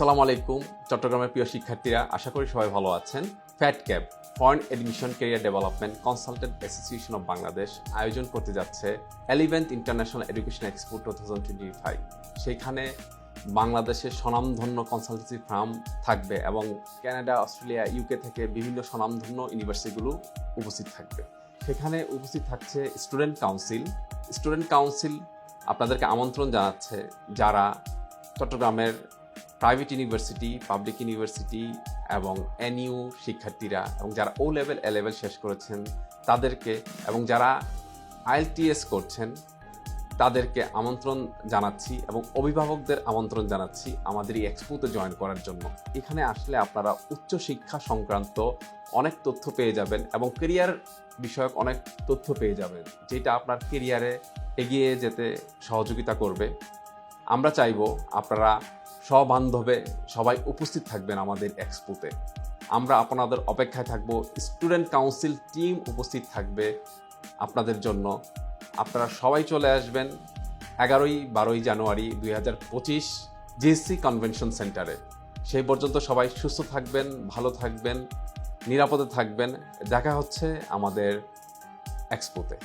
আসসালামু আলাইকুম, চট্টগ্রামের প্রিয় শিক্ষার্থীরা, আশা করি সবাই ভালো আছেন। ফ্যাট cab foreign admission career development consultant association of Bangladesh আয়োজন করতে যাচ্ছে eleventh international education expo two thousand twenty five সেখানে বাংলাদেশের স্বনামধন্য কনসালটেন্সি ফার্ম থাকবে এবং কানাডা অস্ট্রেলিয়া ইউকে থেকে বিভিন্ন স্বনামধন্য ইউনিভার্সিটিগুলো উপস্থিত থাকবে। সেখানে উপস্থিত থাকছে স্টুডেন্ট কাউন্সিল স্টুডেন্ট কাউন্সিল আপনাদেরকে আমন্ত্রণ জানাচ্ছে যারা চট্টগ্রামের প্রাইভেট ইউনিভার্সিটি পাবলিক ইউনিভার্সিটি এবং এনইউ শিক্ষার্থীরা এবং যারা ও লেভেল এ লেভেল শেষ করেছেন তাদেরকে এবং যারা আইএলটিএস করছেন তাদেরকে আমন্ত্রণ জানাচ্ছি এবং অভিভাবকদের আমন্ত্রণ জানাচ্ছি আমাদের এই এক্সপোতে জয়েন করার জন্য। এখানে আসলে আপনারা উচ্চশিক্ষা সংক্রান্ত অনেক তথ্য পেয়ে যাবেন এবং কেরিয়ার বিষয়ক অনেক তথ্য পেয়ে যাবেন, যেটা আপনার কেরিয়ারে এগিয়ে যেতে সহযোগিতা করবে। আমরা চাইব আপনারা সবান্ধবে সবাই উপস্থিত থাকবেন আমাদের এক্সপোতে। আমরা আপনাদের অপেক্ষায় থাকব, স্টুডেন্ট কাউন্সিল টিম উপস্থিত থাকবে আপনাদের জন্য। আপনারা সবাই চলে আসবেন এগারোই বারোই জানুয়ারি দুই হাজার পঁচিশ জিএসসি কনভেনশন সেন্টারে। সেই পর্যন্ত সবাই সুস্থ থাকবেন, ভালো থাকবেন, নিরাপদে থাকবেন। দেখা হচ্ছে আমাদের এক্সপোতে।